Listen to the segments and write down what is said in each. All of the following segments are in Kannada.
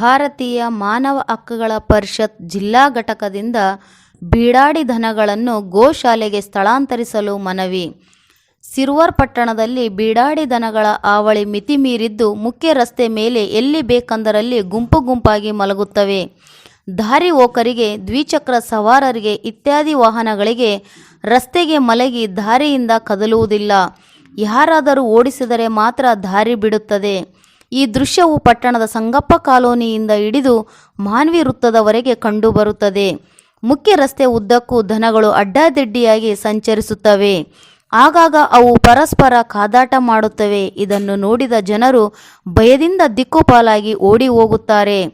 ಭಾರತೀಯ ಮಾನವ ಹಕ್ಕುಗಳ ಪರಿಷತ್ ಜಿಲ್ಲಾ ಘಟಕದಿಂದ ಬೀಡಾಡಿ ದನಗಳನ್ನು ಗೋಶಾಲೆಗೆ ಸ್ಥಳಾಂತರಿಸಲು ಮನವಿ. ಸಿರುವರ್ ಪಟ್ಟಣದಲ್ಲಿ ಬೀಡಾಡಿ ದನಗಳ ಹಾವಳಿ ಮಿತಿ ಮೀರಿದ್ದು ಮುಖ್ಯ ರಸ್ತೆ ಮೇಲೆ ಎಲ್ಲಿ ಬೇಕಂದರಲ್ಲಿ ಗುಂಪು ಗುಂಪಾಗಿ ಮಲಗುತ್ತವೆ. ದಾರಿ ಹೋಕರಿಗೆ ದ್ವಿಚಕ್ರ ಸವಾರರಿಗೆ ಇತ್ಯಾದಿ ವಾಹನಗಳಿಗೆ ರಸ್ತೆಗೆ ಮಲಗಿ ದಾರಿಯಿಂದ ಕದಲುವುದಿಲ್ಲ. ಯಾರಾದರೂ ಓಡಿಸಿದರೆ ಮಾತ್ರ ದಾರಿ ಬಿಡುತ್ತದೆ. ಈ ದೃಶ್ಯವು ಪಟ್ಟಣದ ಸಂಗಪ್ಪ ಕಾಲೋನಿಯಿಂದ ಹಿಡಿದು ಮಾನ್ವಿ ವೃತ್ತದವರೆಗೆ ಕಂಡುಬರುತ್ತದೆ. ಮುಖ್ಯ ರಸ್ತೆ ಉದ್ದಕ್ಕೂ ದನಗಳು ಅಡ್ಡಾದಿಡ್ಡಿಯಾಗಿ ಸಂಚರಿಸುತ್ತವೆ. ಆಗಾಗ ಅವು ಪರಸ್ಪರ ಕಾದಾಟ ಮಾಡುತ್ತವೆ. ಇದನ್ನು ನೋಡಿದ ಜನರು ಭಯದಿಂದ ದಿಕ್ಕುಪಾಲಾಗಿ ಓಡಿ ಹೋಗುತ್ತಾರೆ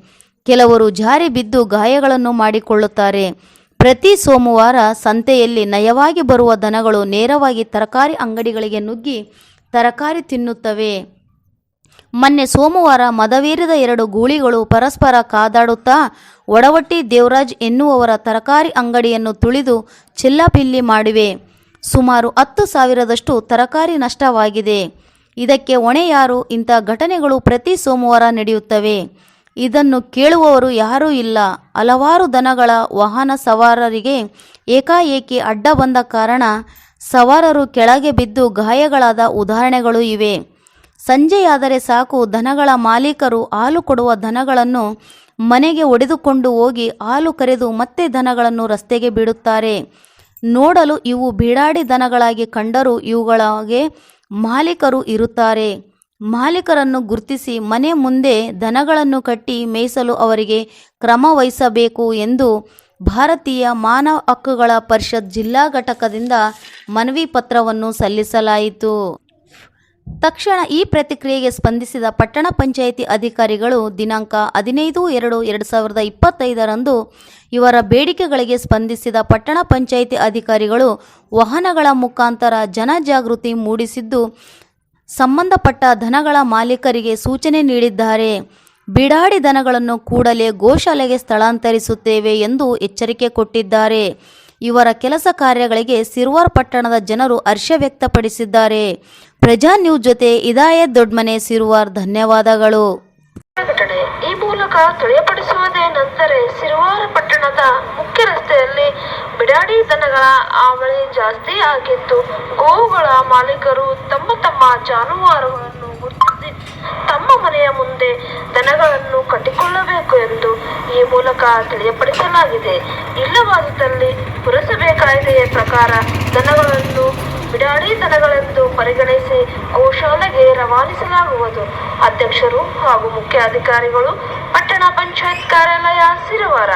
ಕೆಲವರು ಜಾರಿ ಬಿದ್ದು ಗಾಯಗಳನ್ನು ಮಾಡಿಕೊಳ್ಳುತ್ತಾರೆ. ಪ್ರತಿ ಸೋಮವಾರ ಸಂತೆಯಲ್ಲಿ ನಯವಾಗಿ ಬರುವ ದನಗಳು ನೇರವಾಗಿ ತರಕಾರಿ ಅಂಗಡಿಗಳಿಗೆ ನುಗ್ಗಿ ತರಕಾರಿ ತಿನ್ನುತ್ತವೆ. ಮೊನ್ನೆ ಸೋಮವಾರ ಮದವೇರಿದ ಎರಡು ಗೂಳಿಗಳು ಪರಸ್ಪರ ಕಾದಾಡುತ್ತಾ ಒಡವಟ್ಟಿ ದೇವರಾಜ್ ಎನ್ನುವವರ ತರಕಾರಿ ಅಂಗಡಿಯನ್ನು ತುಳಿದು ಚಿಲ್ಲಾಪಿಲ್ಲಿ ಮಾಡಿವೆ. ಸುಮಾರು ಹತ್ತು ಸಾವಿರದಷ್ಟು ತರಕಾರಿ ನಷ್ಟವಾಗಿದೆ. ಇದಕ್ಕೆ ಹೊಣೆಯಾರು ಇಂಥ ಘಟನೆಗಳು ಪ್ರತಿ ಸೋಮವಾರ ನಡೆಯುತ್ತವೆ. ಇದನ್ನು ಕೇಳುವವರು ಯಾರೂ ಇಲ್ಲ. ಹಲವಾರು ದನಗಳ ವಾಹನ ಸವಾರರಿಗೆ ಏಕಾಏಕಿ ಅಡ್ಡ ಬಂದ ಕಾರಣ ಸವಾರರು ಕೆಳಗೆ ಬಿದ್ದು ಗಾಯಗಳಾದ ಉದಾಹರಣೆಗಳು ಇವೆ. ಸಂಜೆಯಾದರೆ ಸಾಕು, ದನಗಳ ಮಾಲೀಕರು ಹಾಲು ಕೊಡುವ ದನಗಳನ್ನು ಮನೆಗೆ ಒಡೆದುಕೊಂಡು ಹೋಗಿ ಹಾಲು ಕರೆದು ಮತ್ತೆ ದನಗಳನ್ನು ರಸ್ತೆಗೆ ಬಿಡುತ್ತಾರೆ. ನೋಡಲು ಇವು ಬೀಡಾಡಿ ದನಗಳಾಗಿ ಕಂಡರೂ ಇವುಗಳಿಗೆ ಮಾಲೀಕರು ಇರುತ್ತಾರೆ. ಮಾಲೀಕರನ್ನು ಗುರುತಿಸಿ ಮನೆ ಮುಂದೆ ದನಗಳನ್ನು ಕಟ್ಟಿ ಮೇಯಿಸಲು ಅವರಿಗೆ ಕ್ರಮ ವಹಿಸಬೇಕು ಎಂದು ಭಾರತೀಯ ಮಾನವ ಹಕ್ಕುಗಳ ಪರಿಷತ್ ಜಿಲ್ಲಾ ಘಟಕದಿಂದ ಮನವಿ ಪತ್ರವನ್ನು ಸಲ್ಲಿಸಲಾಯಿತು. ತಕ್ಷಣ ಈ ಪ್ರತಿಕ್ರಿಯೆಗೆ ಸ್ಪಂದಿಸಿದ ಪಟ್ಟಣ ಪಂಚಾಯಿತಿ ಅಧಿಕಾರಿಗಳು ದಿನಾಂಕ ಹದಿನೈದು, ಎರಡು ಎರಡು ಸಾವಿರದ ಇಪ್ಪತ್ತೈದರಂದು ಇವರ ಬೇಡಿಕೆಗಳಿಗೆ ಸ್ಪಂದಿಸಿದ ಪಟ್ಟಣ ಪಂಚಾಯಿತಿ ಅಧಿಕಾರಿಗಳು ವಾಹನಗಳ ಮುಖಾಂತರ ಜನಜಾಗೃತಿ ಮೂಡಿಸಿದ್ದು, ಸಂಬಂಧಪಟ್ಟ ದನಗಳ ಮಾಲೀಕರಿಗೆ ಸೂಚನೆ ನೀಡಿದ್ದಾರೆ. ಬಿಡಾಡಿ ದನಗಳನ್ನು ಕೂಡಲೇ ಗೋಶಾಲೆಗೆ ಸ್ಥಳಾಂತರಿಸುತ್ತೇವೆ ಎಂದು ಎಚ್ಚರಿಕೆ ಕೊಟ್ಟಿದ್ದಾರೆ. ಇವರ ಕೆಲಸ ಕಾರ್ಯಗಳಿಗೆ ಸಿರ್ವಾರ್ ಪಟ್ಟಣದ ಜನರು ಹರ್ಷ ವ್ಯಕ್ತಪಡಿಸಿದ್ದಾರೆ. ಪ್ರಜಾ ನ್ಯೂಸ್ ಜೊತೆ ಇದಾಯತ್ ದೊಡ್ಮನೆ ಸಿರುವಾರ್ ಧನ್ಯವಾದಗಳು. ಈ ಮೂಲಕ ತಿಳಿಯಪಡಿಸುವುದೇನೆಂದರೆ ಸಿರುವಾರ ಪಟ್ಟಣದ ಮುಖ್ಯ ರಸ್ತೆಯಲ್ಲಿ ಬಿಡಾಡಿ ದನಗಳ ಆವಳಿ ಜಾಸ್ತಿ ಆಗಿದ್ದು ಗೋವುಗಳ ಮಾಲೀಕರು ತಮ್ಮ ತಮ್ಮ ಜಾನುವಾರುಗಳನ್ನು ಗುರುತಿಸಿ ತಮ್ಮ ಮನೆಯ ಮುಂದೆ ದನಗಳನ್ನು ಕಟ್ಟಿಕೊಳ್ಳಬೇಕು ಎಂದು ಈ ಮೂಲಕ ತಿಳಿಯಪಡಿಸಲಾಗಿದೆ. ಇಲ್ಲವಾದಲ್ಲಿ ಪುರಸಭೆ ಕಾಯ್ದೆಯ ಪ್ರಕಾರ ದನಗಳನ್ನು ಬಿಡಾಡಿ ದನಗಳೆಂದು ಪರಿಗಣಿಸಿ ಗೋಶಾಲೆಗೆ ರವಾನಿಸಲಾಗುವುದು. ಅಧ್ಯಕ್ಷರು ಹಾಗೂ ಮುಖ್ಯ ಅಧಿಕಾರಿಗಳು ಪಟ್ಟಣ ಪಂಚಾಯತ್ ಕಾರ್ಯಾಲಯ ಸಿರುವಾರ.